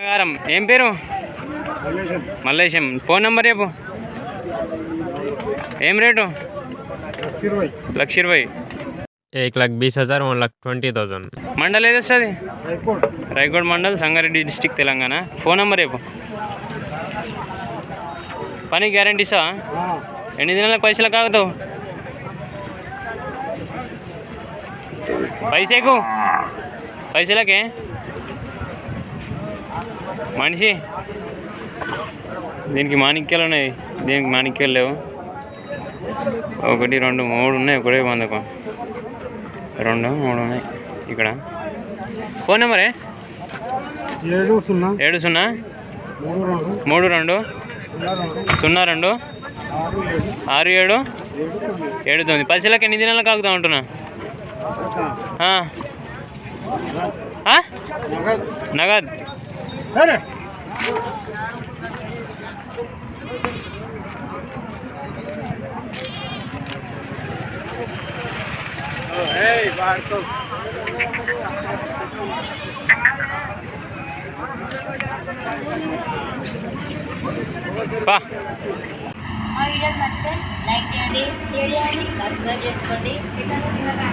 బంగారం ఏం పేరు మల్లేశం ఫోన్ నెంబర్ చెప్పు ఏం రేటు ఇరవై లక్ష ఇరవై एक लाख बीस हज़ार one lakh twenty thousand mandal ఏది వస్తుంది high court Raigarh mandal Sangareddy district Telangana phone number చెప్పు పని గ్యారంటీ ఇస్తావా ఎన్ని దినాలకు పైసలు కాగుతావు పైసేకు పైసలకే మనిషి? దీనికి మాణిక్యాలు ఉన్నాయి. దీనికి మాణిక్యాలు లేవు. ఒకటి రెండు మూడు ఉన్నాయి. ఒకటే వందకం రెండు మూడు ఉన్నాయి. ఇక్కడ. ఫోన్ నెంబరే? ఏడు సున్నా. ఏడు సున్నా? మూడు రెండు. సున్నా రెండు. ఆరు ఏడు. ఏడు. తొమ్మిది. పైసలకి ఎన్ని దినాలకు ఆగుతా ఉంటున్నా? ఆ. ఆ? నగదు నగద్ సరే పా మా వీడియోస్ నచ్చితే లైక్ చేయండి షేర్ చేయండి సబ్స్క్రైబ్ చేసుకోండి ఇతను తినగా